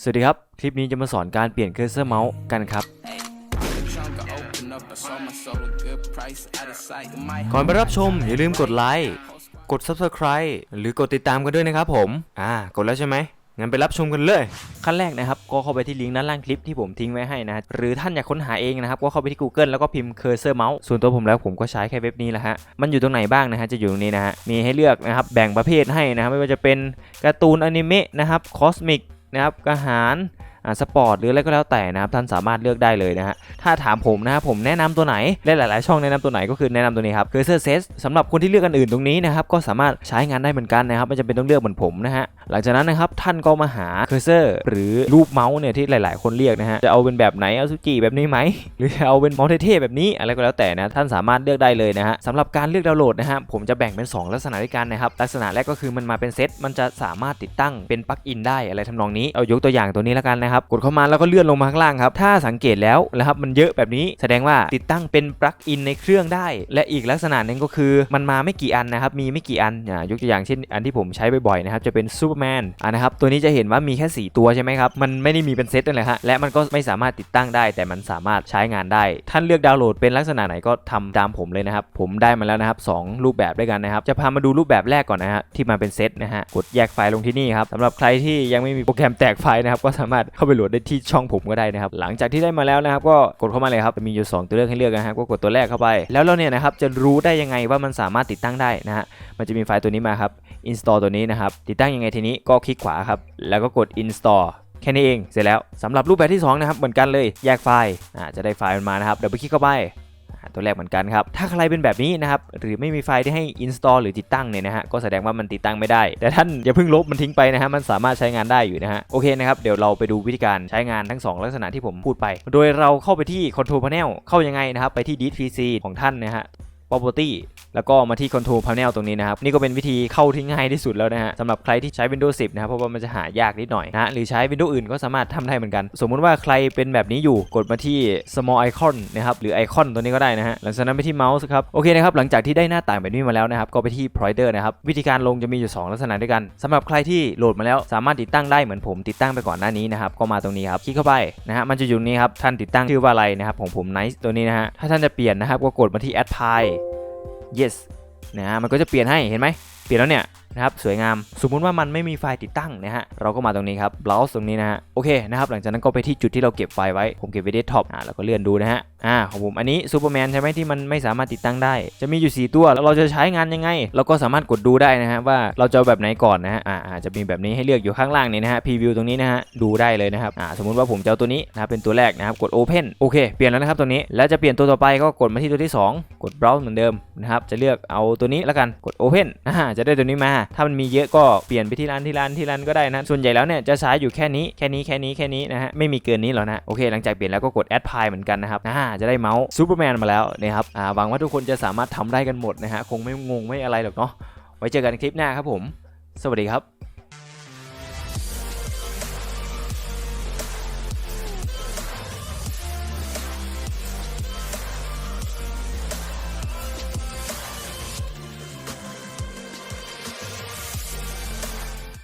สวัสดีครับ คลิปนี้จะมาสอนการเปลี่ยนเคอร์เซอร์เมาส์กันครับ ก่อนไปรับชมอย่าลืมกดไลค์ กด Subscribe หรือกดติดตามกันด้วยนะครับผม อ่า กดแล้วใช่ไหมงั้นไปรับชมกันเลย ขั้นแรกนะครับ ก็เข้าไปที่ลิงก์ด้านล่างคลิปที่ผมทิ้งไว้ให้นะฮะหรือท่านอยากค้นหาเองนะครับ ก็เข้าไปที่ Google แล้วก็พิมพ์ cursor mouse ส่วนตัวผมแล้วผมก็ใช้แค่เว็บนี้แหละฮะ มันอยู่ตรงไหนบ้างนะฮะ จะอยู่ตรงนี้นะฮะ มีให้เลือกนะครับ แบ่งประเภทให้นะครับไม่ว่าจะเป็นการ์ตูนอนิเมะนะครับ คอสมิก นะครับกระหาร สปอร์ตหรืออะไรก็แล้วแต่นะครับท่านสามารถเลือกได้เลยนะฮะถ้าถามผมนะครับผมแนะนำตัวไหนและหลาย ๆ ช่องแนะนำตัวไหนก็คือแนะนำตัวนี้ครับ Cursor Set สำหรับคนที่เลือกอันอื่นตรงนี้นะครับก็สามารถใช้งานได้เหมือนกันนะครับไม่จำเป็นต้องเลือกเหมือนผมนะฮะหลังจากนั้นนะครับท่านก็มาหา Cursor หรือรูปเมาส์เนี่ยที่หลาย ๆ คนเรียกนะฮะจะเอาเป็นแบบไหนเอาซูจิแบบนี้ไหมหรือจะเอาเป็นเมาส์เท่ ๆ แบบนี้อะไรก็แล้วแต่นะท่านสามารถเลือกได้เลยนะฮะสำหรับการเลือกดาวน์โหลดนะฮะผมจะแบ่งเป็น 2 ลักษณะด้วยกันนะครับลักษณะแรกก็คือมันมาเป็นเซตมันจะสามารถติดตั้งเป็นปลั๊กอินได้อะไรทำนองนี้เอายกตัวอย่างตัวนี้แล้วกันนะครับกดเข้ามาแล้วก็เลื่อนลงมาข้างล่างครับถ้าสังเกตแล้วนะครับมันเยอะแบบนี้แสดงว่าติดตั้งเป็นปลั๊กอินในเครื่องได้ และอีกลักษณะหนึ่งก็คือมันมาไม่กี่อันนะครับมีไม่กี่อันยกตัวอย่างเช่นอันที่ผมใช้บ่อยๆนะครับจะเป็นซูเปอร์แมนอ่านะครับตัวนี้จะเห็นว่ามีแค่ 4 ตัวใช่ไหมครับมันไม่ได้มีเป็นเซตนั่นแหละฮะและมันก็ไม่สามารถติดตั้งได้ แต่มันสามารถใช้งานได้ ท่านเลือกดาวน์โหลดเป็นลักษณะไหนก็ทำตามผมเลยนะครับผมได้มาแล้วนะครับสองรูปแบบด้วยกันนะครับจะพามาดูรูปแบบแรกก่อนนะฮะที่มาเป็นเซตนะฮะกดแยกไฟล์ลงที่นี่ครับสำหรับใครที่ยังไม่มีโปรแกรมแตกไฟล์นะครับก็สามารถเข้าไปโหลดได้ที่ช่องผมก็ได้นะครับ หลังจากที่ได้มาแล้วนะครับ ก็กดเข้ามาเลยครับจะมีอยู่ 2 ตัวเลือกให้เลือกนะฮะก็กดตัวแรกเข้าไป แล้วเราเนี่ยนะครับจะรู้ได้ยังไงว่ามันสามารถติดตั้งได้นะฮะมันจะมีไฟล์ตัวนี้มาครับ install ตัวนี้นะครับติดตั้งยังไงทีนี้ก็คลิกขวาครับแล้วก็กด install แค่นี้เองเสร็จแล้วสำหรับรูปแบบที่2นะครับเหมือนกันเลยแยกไฟล์อ่าจะได้ไฟล์มันมานะครับเดี๋ยวไปคลิกเข้าไป ตัวแรกเหมือนกันครับ ถ้าใครเป็นแบบนี้นะครับ หรือไม่มีไฟล์ที่ให้ install หรือติดตั้งเนี่ยนะฮะ ก็แสดงว่ามันติดตั้งไม่ได้ แต่ท่านอย่าเพิ่งลบมันทิ้งไปนะฮะ มันสามารถใช้งานได้อยู่นะฮะ โอเคนะครับ เดี๋ยวเราไปดูวิธีการใช้งานทั้ง 2 ลักษณะที่ผมพูดไป โดยเราเข้าไปที่ control panel เข้ายังไงนะครับ ไปที่ disk pc ของท่านนะฮะ property แล้วก็มาที่ control panel ตรงนี้นะครับ นี่ก็เป็นวิธีเข้าที่ง่ายที่สุดแล้วนะฮะสำหรับใครที่ใช้ Windows 10 นะครับ เพราะว่ามันจะหายากนิดหน่อยนะหรือใช้ Windows อื่นก็สามารถทำได้เหมือนกัน สมมุติว่าใครเป็นแบบนี้อยู่กดมาที่ small icon นะครับ หรือไอคอนตัวนี้ก็ได้นะฮะหลังจากนั้นไปที่เมาส์ครับ โอเคนะครับ หลังจากที่ได้หน้าต่างแบบนี้มาแล้วนะครับ ก็ไปที่ provider นะครับ วิธีการลงจะมีอยู่ 2 ลักษณะด้วยกันสำหรับใครที่โหลดมาแล้วสามารถติดตั้งได้เหมือนผมติดตั้งไปก่อนหน้านี้นะครับก็มาตรงนี้ครับคลิกเข้าไปนะฮะมันจะอยู่นี้ครับท่านติดตั้งชื่อว่าอะไรนะครับของผม nice ตัวนี้นะฮะถ้าท่านจะเปลี่ยนนะครับก็กดมาที่ add pie yes นะฮะมันก็จะเปลี่ยนให้เห็นไหมเปลี่ยนแล้วเนี่ย นะครับสวยงามสมมุติว่ามันไม่มีไฟล์ติดตั้งนะฮะเราก็มาตรงนี้ครับ browse ตรงนี้นะฮะโอเคนะครับหลังจากนั้นก็ไปที่จุดที่เราเก็บไฟล์ไว้ผมเก็บไว้เดสก์ท็อปอ่าแล้วก็เลื่อนดูนะฮะอ่าของผมอันนี้ซูเปอร์แมนใช่ไหมที่มันไม่สามารถติดตั้งได้ จะมีอยู่ 4 ตัวแล้วเราจะใช้งานยังไง เราก็สามารถกดดูได้นะฮะว่าเราจะเอาแบบไหนก่อนนะฮะอ่าอ่าจะมีแบบนี้ให้เลือกอยู่ข้างล่างนี่นะฮะพรีวิวตรงนี้นะฮะดูได้เลยนะครับอ่าสมมติว่าผมจะเอาตัวนี้นะครับเป็นตัวแรกนะครับกด Open โอเคเปลี่ยนแล้วนะครับตัวนี้แล้วจะเปลี่ยนตัวต่อไปก็กดมาที่ตัวที่ 2 กด Browse เหมือนเดิมนะครับจะเลือกเอาตัวนี้แล้วกันกด Open อ่าจะได้ตัวนี้มาถ้ามันมีเยอะก็เปลี่ยนไปที่ร้านที่ร้านที่ร้านก็ได้นะ ส่วนใหญ่แล้วเนี่ยจะใช้อยู่แค่นี้แค่นี้แค่นี้แค่นี้นะฮะไม่มีเกินนี้หรอกนะโอเคหลังจากเปลี่ยนแล้วก็กดแอดพายเหมือนกันนะครับอ่าจะได้เมาส์ซูเปอร์แมนมาแล้วนะครับอ่าหวังว่าทุกคนจะสามารถทำได้กันหมดนะฮะคงไม่งงไม่อะไรหรอกเนาะไว้เจอกันคลิปหน้าครับผม สวัสดีครับ